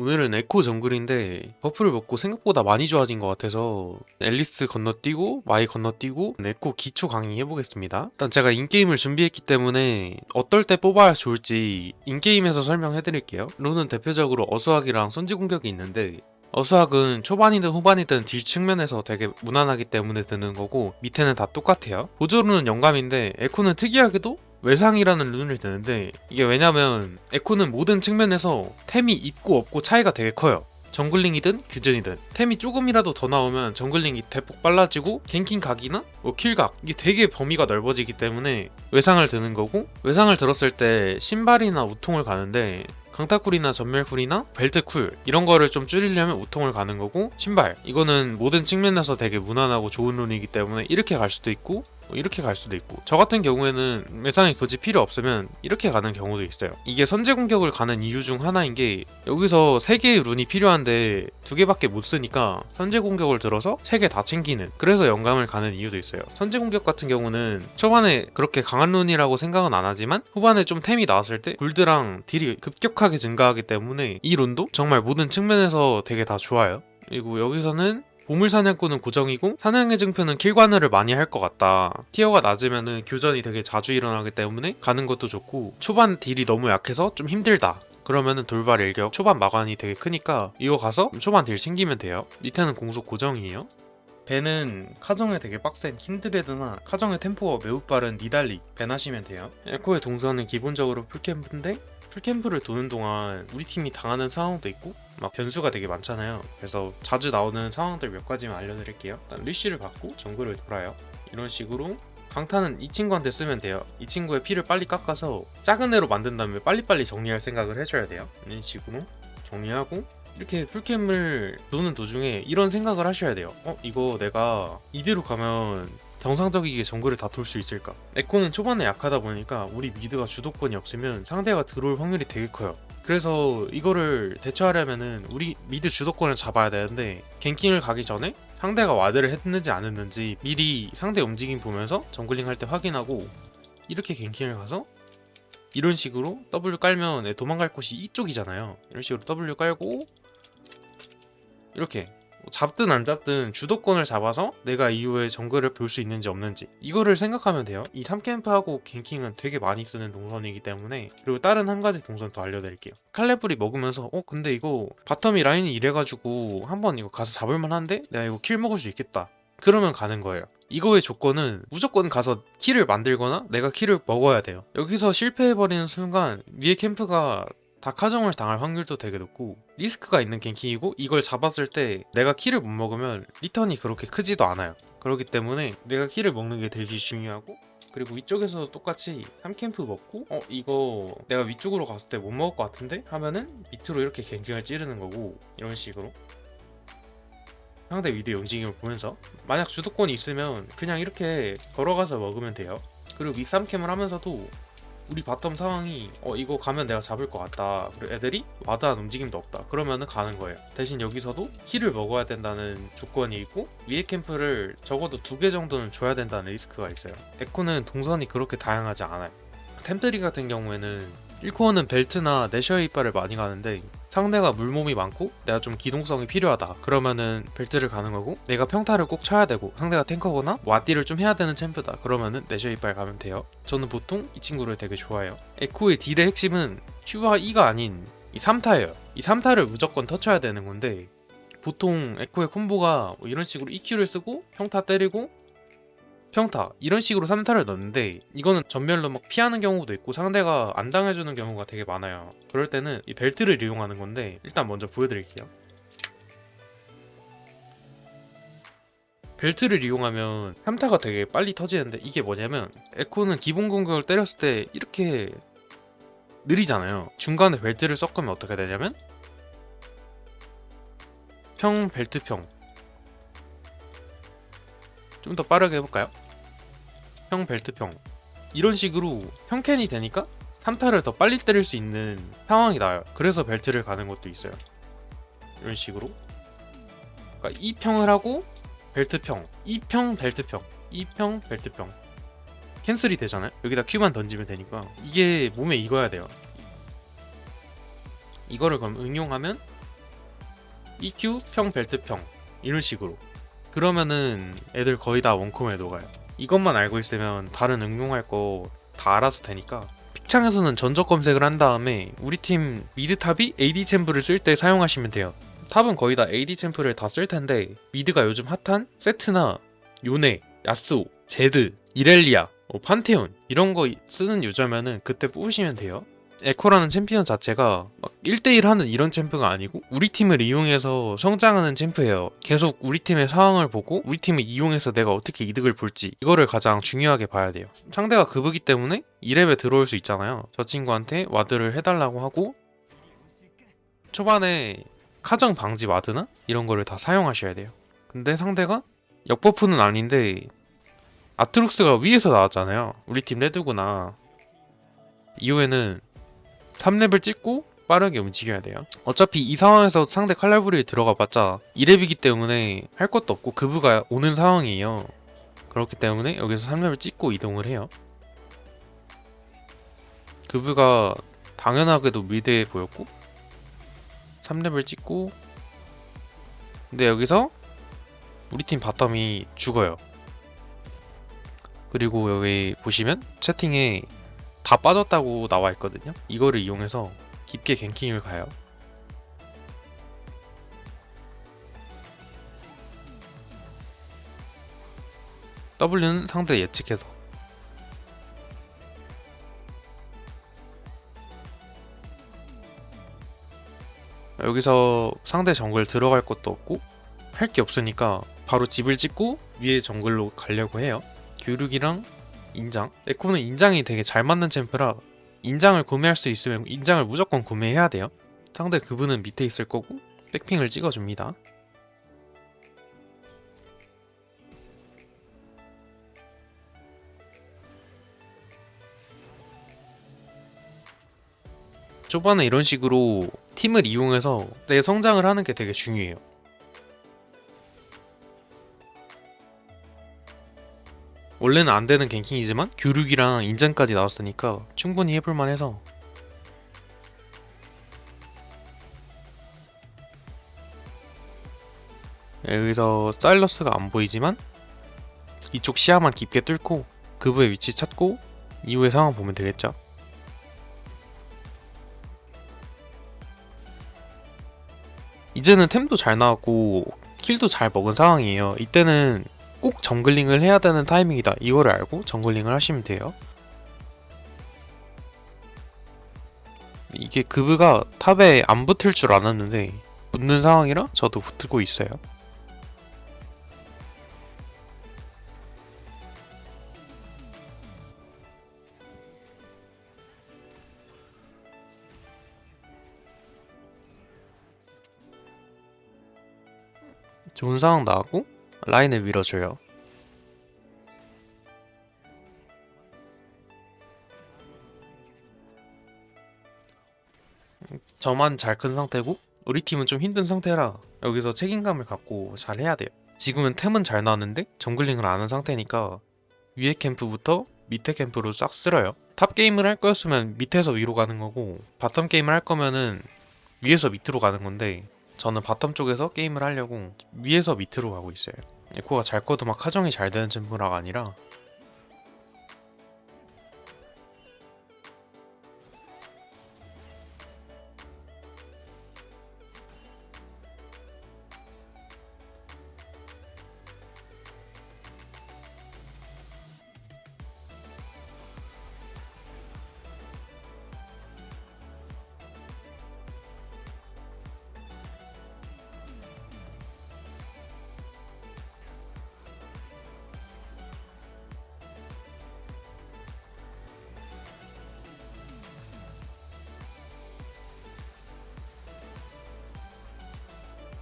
오늘은 에코 정글인데 버프를 먹고 생각보다 많이 좋아진 것 같아서 앨리스 건너뛰고 마이 건너뛰고 에코 기초 강의 해보겠습니다. 일단 제가 인게임을 준비했기 때문에 어떨 때 뽑아야 좋을지 인게임에서 설명해드릴게요. 론은 대표적으로 어수학이랑 선지 공격이 있는데 어수학은 초반이든 후반이든 딜 측면에서 되게 무난하기 때문에 드는 거고 밑에는 다 똑같아요. 보조루는 영감인데 에코는 특이하게도 외상이라는 룬을 드는데 이게 왜냐면 에코는 모든 측면에서 템이 있고 없고 차이가 되게 커요. 정글링이든 규전이든 템이 조금이라도 더 나오면 정글링이 대폭 빨라지고 갱킹 각이나 뭐 킬각 이게 되게 범위가 넓어지기 때문에 외상을 드는 거고 외상을 들었을 때 신발이나 우통을 가는데 강타쿨이나 전멸쿨이나 벨트쿨 이런 거를 좀 줄이려면 우통을 가는 거고 신발 이거는 모든 측면에서 되게 무난하고 좋은 룬이기 때문에 이렇게 갈 수도 있고 뭐 이렇게 갈 수도 있고. 저 같은 경우에는 매상이 굳이 필요 없으면 이렇게 가는 경우도 있어요. 이게 선제 공격을 가는 이유 중 하나인 게 여기서 3개의 룬이 필요한데 두 개밖에 못 쓰니까 선제 공격을 들어서 3개 다 챙기는 그래서 영감을 가는 이유도 있어요. 선제 공격 같은 경우는 초반에 그렇게 강한 룬이라고 생각은 안 하지만 후반에 좀 템이 나왔을 때 골드랑 딜이 급격하게 증가하기 때문에 이 룬도 정말 모든 측면에서 되게 다 좋아요. 그리고 여기서는 보물 사냥꾼은 고정이고 사냥의 증표는 킬관을을 많이 할 것 같다. 티어가 낮으면은 교전이 되게 자주 일어나기 때문에 가는 것도 좋고 초반 딜이 너무 약해서 좀 힘들다. 그러면은 돌발 일격 초반 마관이 되게 크니까 이거 가서 초반 딜 챙기면 돼요. 밑에는 공속 고정이에요. 배는 카정에 되게 빡센 킨드레드나 카정의 템포가 매우 빠른 니달리 배 하시면 돼요. 에코의 동선은 기본적으로 풀캠프인데 풀캠프를 도는 동안 우리 팀이 당하는 상황도 있고 막 변수가 되게 많잖아요. 그래서 자주 나오는 상황들 몇 가지만 알려드릴게요. 일단 리쉬를 받고 정글을 돌아요. 이런 식으로 강타는 이 친구한테 쓰면 돼요. 이 친구의 피를 빨리 깎아서 작은 애로 만든 다음에 빨리빨리 정리할 생각을 해줘야 돼요. 이런 식으로 정리하고 이렇게 풀캠을 도는 도중에 이런 생각을 하셔야 돼요. 어 이거 내가 이대로 가면 정상적이게 정글을 다 돌 수 있을까? 에코는 초반에 약하다 보니까 우리 미드가 주도권이 없으면 상대가 들어올 확률이 되게 커요. 그래서 이거를 대처하려면은 우리 미드 주도권을 잡아야 되는데 갱킹을 가기 전에 상대가 와드를 했는지 안 했는지 미리 상대 움직임 보면서 정글링 할 때 확인하고 이렇게 갱킹을 가서 이런 식으로 W 깔면 도망갈 곳이 이쪽이잖아요. 이런 식으로 W 깔고 이렇게 잡든 안 잡든 주도권을 잡아서 내가 이후에 정글을 볼 수 있는지 없는지 이거를 생각하면 돼요. 이 3캠프하고 갱킹은 되게 많이 쓰는 동선이기 때문에 그리고 다른 한 가지 동선 더 알려드릴게요. 칼레브리 먹으면서 어 근데 이거 바텀이 라인이 이래가지고 한번 이거 가서 잡을만 한데 내가 이거 킬 먹을 수 있겠다. 그러면 가는 거예요. 이거의 조건은 무조건 가서 킬을 만들거나 내가 킬을 먹어야 돼요. 여기서 실패해버리는 순간 위에 캠프가 다 카정을 당할 확률도 되게 높고 리스크가 있는 갱킹이고 이걸 잡았을 때 내가 키를 못 먹으면 리턴이 그렇게 크지도 않아요. 그렇기 때문에 내가 키를 먹는 게 되게 중요하고 그리고 위쪽에서도 똑같이 3캠프 먹고 어 이거 내가 위쪽으로 갔을 때 못 먹을 것 같은데? 하면은 밑으로 이렇게 갱킹을 찌르는 거고 이런 식으로. 상대 위드 움직임을 보면서 만약 주도권이 있으면 그냥 이렇게 걸어가서 먹으면 돼요. 그리고 위 3캠을 하면서도 우리 바텀 상황이 어 이거 가면 내가 잡을 것 같다. 그리고 애들이 와드한 움직임도 없다. 그러면은 가는 거예요. 대신 여기서도 힐을 먹어야 된다는 조건이 있고 위에 캠프를 적어도 두 개 정도는 줘야 된다는 리스크가 있어요. 에코는 동선이 그렇게 다양하지 않아요. 템트리 같은 경우에는 1코어는 벨트나 내셔의 이빨을 많이 가는데 상대가 물몸이 많고 내가 좀 기동성이 필요하다. 그러면은 벨트를 가는 거고 내가 평타를 꼭 쳐야 되고 상대가 탱커거나 와띠를 좀 해야 되는 챔프다. 그러면은 내셔 이빨 가면 돼요. 저는 보통 이 친구를 되게 좋아해요. 에코의 딜의 핵심은 Q와 E가 아닌 이 3타예요. 이 3타를 무조건 터쳐야 되는 건데 보통 에코의 콤보가 뭐 이런 식으로 EQ를 쓰고 평타 때리고 평타 이런 식으로 3타를 넣는데 이거는 전멸로 막 피하는 경우도 있고 상대가 안 당해주는 경우가 되게 많아요. 그럴 때는 이 벨트를 이용하는 건데 일단 먼저 보여드릴게요. 벨트를 이용하면 3타가 되게 빨리 터지는데 이게 뭐냐면 에코는 기본 공격을 때렸을 때 이렇게 느리잖아요. 중간에 벨트를 섞으면 어떻게 되냐면 평 벨트 평 좀 더 빠르게 해볼까요? 평 벨트 평. 이런 식으로 평캔이 되니까 3타를 더 빨리 때릴 수 있는 상황이 나요. 그래서 벨트를 가는 것도 있어요. 이런 식으로. 그러니까 2평을 하고 벨트 평. 2평 벨트 평. 2평 벨트 평. 캔슬이 되잖아요. 여기다 큐만 던지면 되니까 이게 몸에 익어야 돼요. 이거를 그럼 응용하면 EQ 평 벨트 평. 이런 식으로 그러면은 애들 거의 다 원콤에 녹아요. 이것만 알고 있으면 다른 응용할 거 다 알아서 되니까. 픽창에서는 전적 검색을 한 다음에 우리 팀 미드 탑이 AD 챔프를 쓸 때 사용하시면 돼요. 탑은 거의 다 AD 챔프를 다 쓸 텐데 미드가 요즘 핫한 세트나 요네, 야스오, 제드, 이렐리아, 뭐 판테온 이런 거 쓰는 유저면은 그때 뽑으시면 돼요. 에코라는 챔피언 자체가 막 1대1 하는 이런 챔프가 아니고 우리 팀을 이용해서 성장하는 챔프예요. 계속 우리 팀의 상황을 보고 우리 팀을 이용해서 내가 어떻게 이득을 볼지 이거를 가장 중요하게 봐야 돼요. 상대가 급이기 때문에 2렙에 들어올 수 있잖아요. 저 친구한테 와드를 해달라고 하고 초반에 카정 방지 와드나 이런 거를 다 사용하셔야 돼요. 근데 상대가 역버프는 아닌데 아트록스가 위에서 나왔잖아요. 우리 팀 레드구나. 이후에는 3렙을 찍고 빠르게 움직여야 돼요. 어차피 이 상황에서 상대 칼날부리에 들어가 봤자 2렙이기 때문에 할 것도 없고 그브가 오는 상황이에요. 그렇기 때문에 여기서 3렙을 찍고 이동을 해요. 그브가 당연하게도 미드에 보였고 3렙을 찍고 근데 여기서 우리 팀 바텀이 죽어요. 그리고 여기 보시면 채팅에 다 빠졌다고 나와 있거든요. 이거를 이용해서 깊게 갱킹을 가요. W는 상대 예측해서 여기서 상대 정글 들어갈 것도 없고 할 게 없으니까 바로 집을 찍고 위에 정글로 가려고 해요. 교육이랑 인장. 에코는 인장이 되게 잘 맞는 챔프라 인장을 구매할 수 있으면 인장을 무조건 구매해야 돼요. 상대 그분은 밑에 있을 거고 백핑을 찍어줍니다. 초반에 이런 식으로 팀을 이용해서 내 성장을 하는 게 되게 중요해요. 원래는 안 되는 갱킹이지만 교육이랑 인장까지 나왔으니까 충분히 해볼만 해서 여기서 사일러스가 안 보이지만 이쪽 시야만 깊게 뚫고 그부의 위치 찾고 이후의 상황 보면 되겠죠. 이제는 템도 잘 나왔고 킬도 잘 먹은 상황이에요. 이때는 꼭 정글링을 해야 되는 타이밍이다. 이거를 알고 정글링을 하시면 돼요. 이게 그브가 탑에 안 붙을 줄 알았는데 붙는 상황이라 저도 붙고 있어요. 좋은 상황 나왔고 라인을 밀어줘요. 저만 잘 큰 상태고 우리 팀은 좀 힘든 상태라 여기서 책임감을 갖고 잘 해야 돼요. 지금은 템은 잘 나왔는데 정글링을 안 한 상태니까 위에 캠프부터 밑에 캠프로 싹 쓸어요. 탑 게임을 할 거였으면 밑에서 위로 가는 거고 바텀 게임을 할 거면은 위에서 밑으로 가는 건데 저는 바텀 쪽에서 게임을 하려고 위에서 밑으로 가고 있어요. 에코가 잘 꺼도 막 하정이 잘 되는 챔프라가 아니라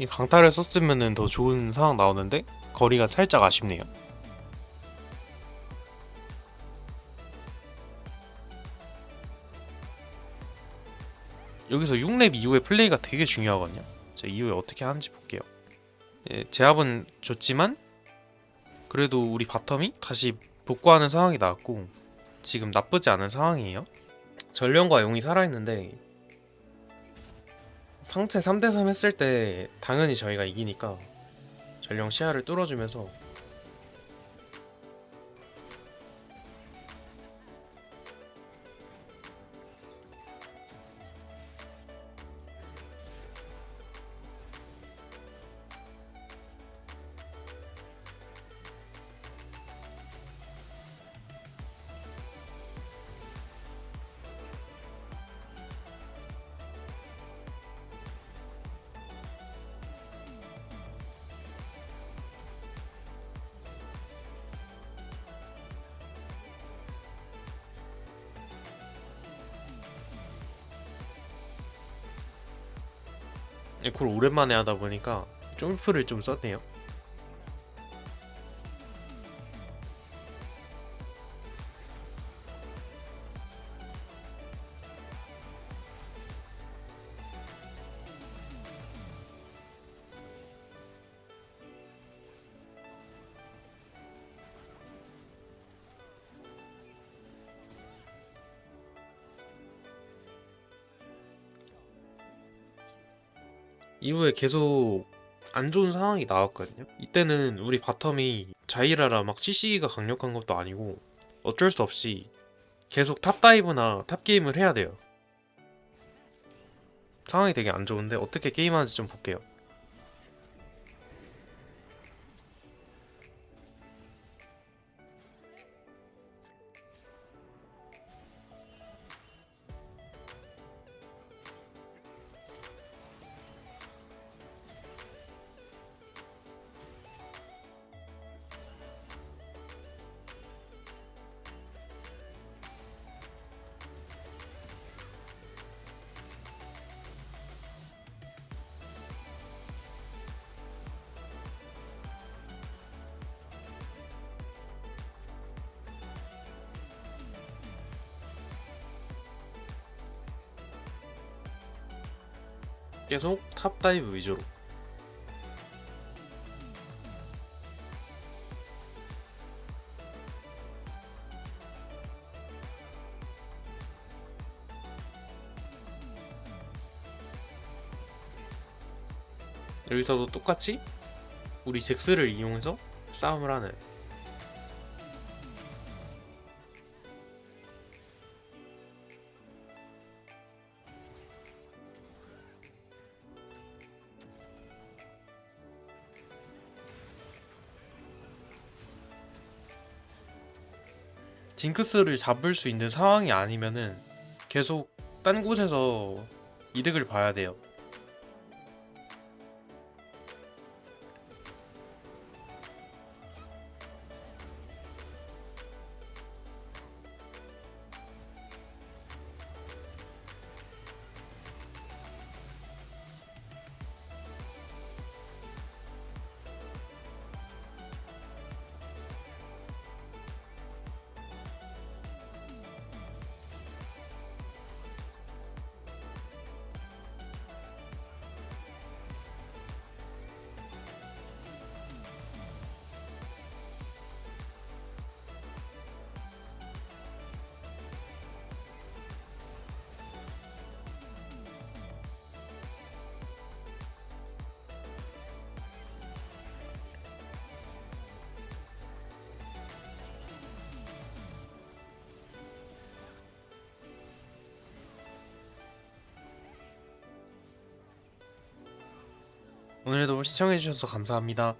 이 강타를 썼으면 더 좋은 상황 나오는데 거리가 살짝 아쉽네요. 여기서 6렙 이후에 플레이가 되게 중요하거든요. 자, 이후에 어떻게 하는지 볼게요. 예, 제압은 좋지만 그래도 우리 바텀이 다시 복구하는 상황이 나왔고 지금 나쁘지 않은 상황이에요. 전령과 용이 살아있는데 상체 3대3 했을 때 당연히 저희가 이기니까 전령 시야를 뚫어주면서 에코를 오랜만에 하다 보니까 점프를 좀 썼네요. 이후에 계속 안 좋은 상황이 나왔거든요. 이때는 우리 바텀이 자이라라 막 CC가 강력한 것도 아니고 어쩔 수 없이 계속 탑 다이브나 탑 게임을 해야 돼요. 상황이 되게 안 좋은데 어떻게 게임하는지 좀 볼게요. 계속 탑 다이브 위주로. 여기서도 똑같이 우리 잭스를 이용해서 싸움을 하는 징크스를 잡을 수 있는 상황이 아니면은 계속 딴 곳에서 이득을 봐야 돼요. 오늘도 시청해주셔서 감사합니다.